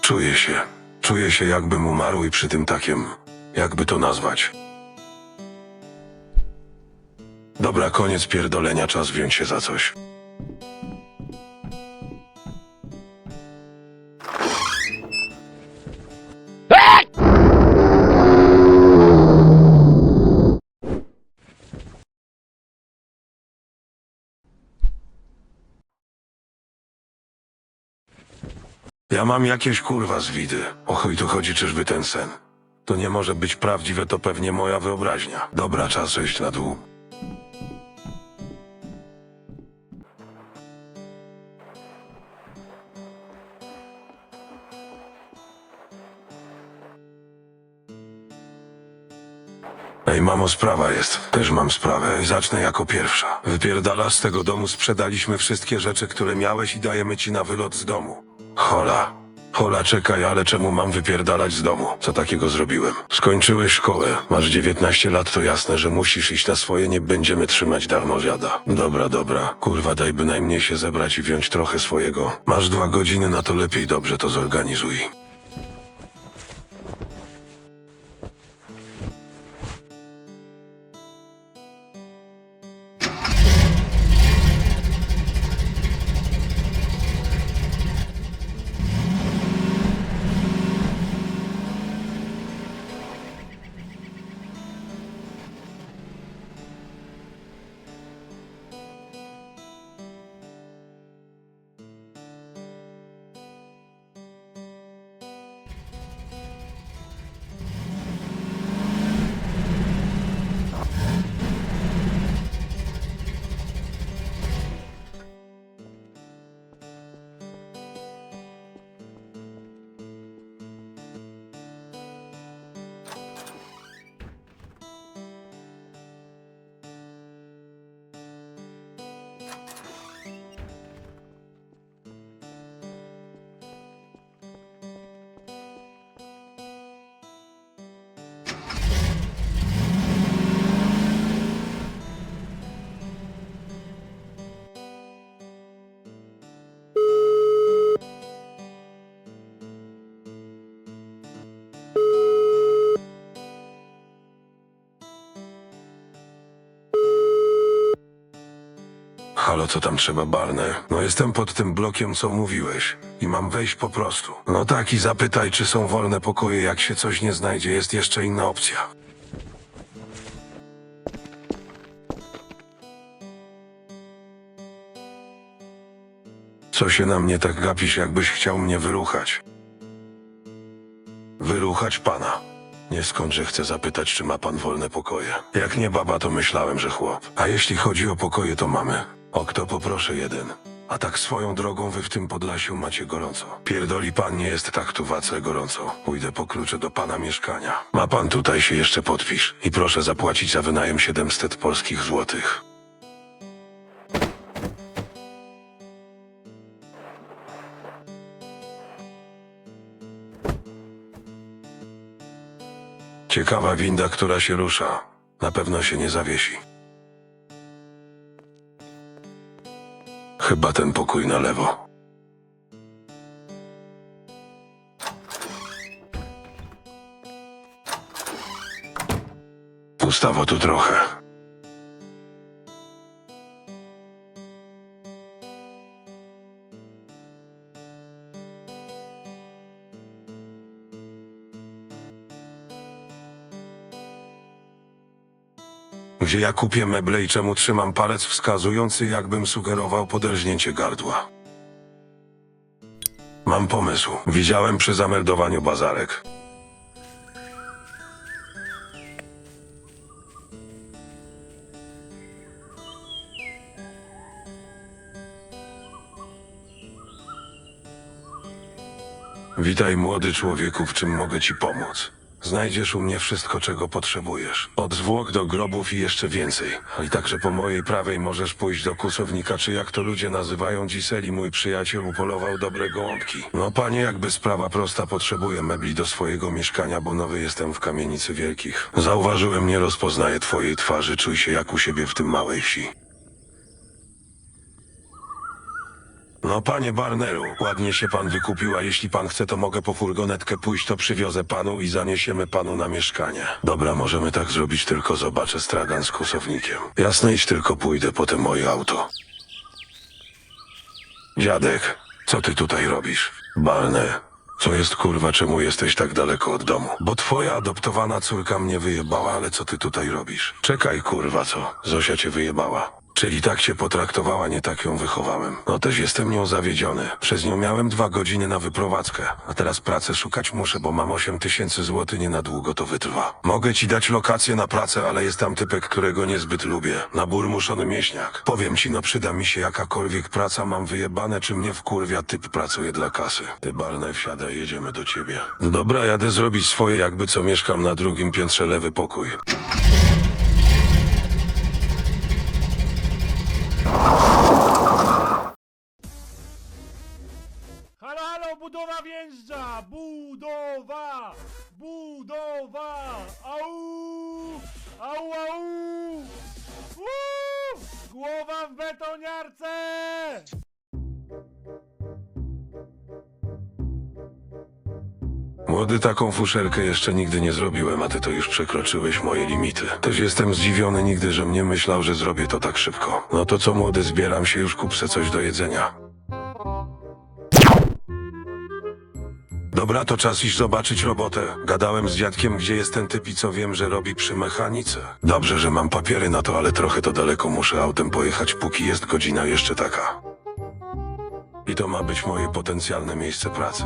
Czuję się, czuję się jakbym umarł i przy tym takiem, jakby to nazwać. Dobra, koniec pierdolenia, czas wziąć się za coś. Ja mam jakieś kurwa zwidy. O chuj tu chodzi, czyżby ten sen? To nie może być prawdziwe, to pewnie moja wyobraźnia. Dobra, czas iść na dół. Ej, mamo, sprawa jest. Też mam sprawę zacznę jako pierwsza. Wypierdalasz z tego domu, sprzedaliśmy wszystkie rzeczy, które miałeś i dajemy ci na wylot z domu. Hola. Hola, czekaj, ale czemu mam wypierdalać z domu? Co takiego zrobiłem? Skończyłeś szkołę, masz 19 lat, to jasne, że musisz iść na swoje, nie będziemy trzymać darmoziada. Dobra, dobra, kurwa, daj bynajmniej się zebrać i wziąć trochę swojego. Masz dwa godziny na to, lepiej dobrze to zorganizuj. Halo, co tam trzeba, Barney? No jestem pod tym blokiem, co mówiłeś. I mam wejść po prostu. No tak, i zapytaj, czy są wolne pokoje. Jak się coś nie znajdzie, jest jeszcze inna opcja. Co się na mnie tak gapisz, jakbyś chciał mnie wyruchać? Wyruchać pana. Nie skądże chcę zapytać, czy ma pan wolne pokoje. Jak nie baba, to myślałem, że chłop. A jeśli chodzi o pokoje, to mamy. O kto poproszę jeden. A tak swoją drogą wy w tym Podlasiu macie gorąco. Pierdoli pan, nie jest tak tu wace gorąco. Pójdę po klucze do pana mieszkania. Ma pan tutaj się jeszcze podpisz. I proszę zapłacić za wynajem 700 polskich złotych. Ciekawa winda, która się rusza. Na pewno się nie zawiesi. Chyba ten pokój na lewo. Pustawo tu trochę. Gdzie ja kupię meble i czemu trzymam palec wskazujący, jakbym sugerował poderżnięcie gardła? Mam pomysł. Widziałem przy zameldowaniu bazarek. Witaj, młody człowieku, w czym mogę ci pomóc? Znajdziesz u mnie wszystko, czego potrzebujesz. Od zwłok do grobów i jeszcze więcej. I także po mojej prawej możesz pójść do kusownika, czy jak to ludzie nazywają Giseli, mój przyjaciel upolował dobre gołąbki. No panie, jakby sprawa prosta, potrzebuję mebli do swojego mieszkania, bo nowy jestem w kamienicy wielkich. Zauważyłem, nie rozpoznaję twojej twarzy, czuj się jak u siebie w tym małej wsi. No panie Barneru, ładnie się pan wykupił, a jeśli pan chce, to mogę po furgonetkę pójść, to przywiozę panu i zaniesiemy panu na mieszkanie. Dobra, możemy tak zrobić, tylko zobaczę stragan z kusownikiem. Jasne, iść tylko pójdę po te moje auto. Dziadek, co ty tutaj robisz? Barney, co jest kurwa, czemu jesteś tak daleko od domu? Bo twoja adoptowana córka mnie wyjebała, ale co ty tutaj robisz? Czekaj kurwa, co? Zosia cię wyjebała. Czyli tak cię potraktowała, nie tak ją wychowałem. No też jestem nią zawiedziony. Przez nią miałem dwa godziny na wyprowadzkę, a teraz pracę szukać muszę, bo mam 8 tysięcy złotych, nie na długo to wytrwa. Mogę ci dać lokację na pracę, ale jest tam typek, którego niezbyt lubię. Nabór muszony mieśniak. Powiem ci, no przyda mi się jakakolwiek praca, mam wyjebane, czy mnie wkurwia, typ pracuje dla kasy. Ty Barney, wsiadaj, jedziemy do ciebie. Dobra, jadę zrobić swoje, jakby co mieszkam na drugim piętrze, lewy pokój. Młody, taką fuszerkę jeszcze nigdy nie zrobiłem, a ty to już przekroczyłeś moje limity. Też jestem zdziwiony nigdy, że mnie myślał, że zrobię to tak szybko. No to co, młody, zbieram się już, kup se coś do jedzenia. Dobra, to czas iść zobaczyć robotę. Gadałem z dziadkiem, gdzie jest ten typ i co wiem, że robi przy mechanice. Dobrze, że mam papiery na to, ale trochę to daleko muszę autem pojechać, póki jest godzina jeszcze taka. I to ma być moje potencjalne miejsce pracy.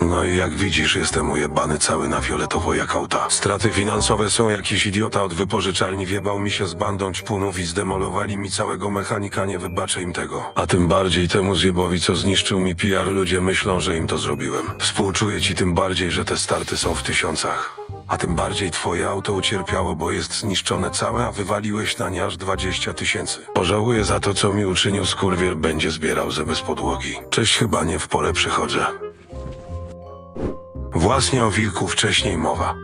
No i jak widzisz, jestem ujebany cały na fioletowo jak auta. Straty finansowe są jakiś idiota od wypożyczalni wjebał mi się z bandą ćpunów i zdemolowali mi całego mechanika, nie wybaczę im tego. A tym bardziej temu zjebowi, co zniszczył mi PR, ludzie myślą, że im to zrobiłem. Współczuję ci tym bardziej, że te starty są w tysiącach. A tym bardziej twoje auto ucierpiało, bo jest zniszczone całe, a wywaliłeś na nie aż 20 tysięcy. Pożałuję za to, co mi uczynił skurwiel, będzie zbierał ze bez podłogi. Cześć, chyba nie w porę przychodzę. Właśnie o wilku wcześniej mowa.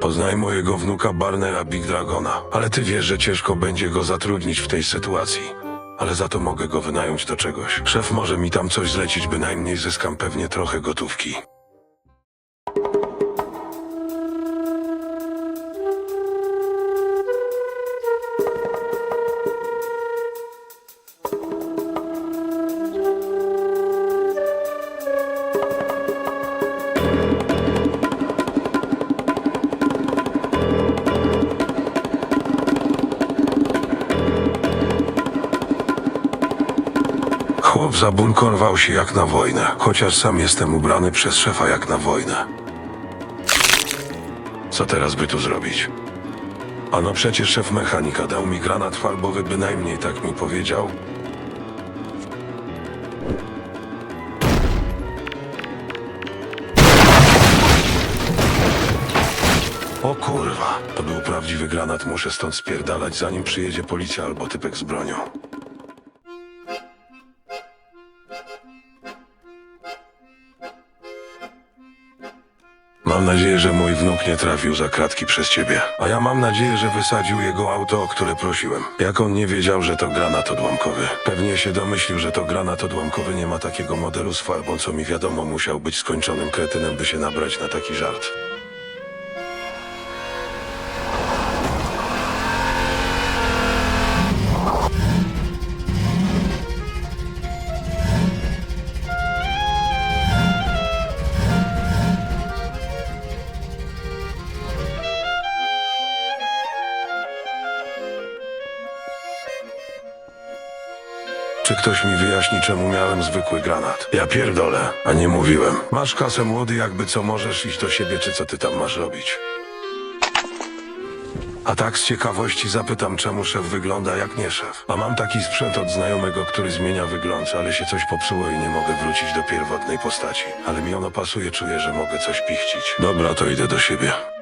Poznaj mojego wnuka Barnera Big Dragona, ale ty wiesz, że ciężko będzie go zatrudnić w tej sytuacji. Ale za to mogę go wynająć do czegoś. Szef może mi tam coś zlecić, bynajmniej zyskam pewnie trochę gotówki. Chłop zabunkorwał się jak na wojnę, chociaż sam jestem ubrany przez szefa jak na wojnę. Co teraz by tu zrobić? A no przecież szef mechanika dał mi granat falbowy, bynajmniej tak mi powiedział. O kurwa, to był prawdziwy granat, muszę stąd spierdalać zanim przyjedzie policja albo typek z bronią. Mam nadzieję, że mój wnuk nie trafił za kratki przez ciebie. A ja mam nadzieję, że wysadził jego auto, o które prosiłem. Jak on nie wiedział, że to granat odłamkowy? Pewnie się domyślił, że to granat odłamkowy nie ma takiego modelu z farbą, co mi wiadomo, musiał być skończonym kretynem, by się nabrać na taki żart. Czy ktoś mi wyjaśni, czemu miałem zwykły granat? Ja pierdolę, a nie mówiłem. Masz kasę młody, jakby co możesz iść do siebie, czy co ty tam masz robić? A tak z ciekawości zapytam, czemu szef wygląda jak nie szef. A mam taki sprzęt od znajomego, który zmienia wygląd, ale się coś popsuło i nie mogę wrócić do pierwotnej postaci. Ale mi ono pasuje, czuję, że mogę coś pichcić. Dobra, to idę do siebie.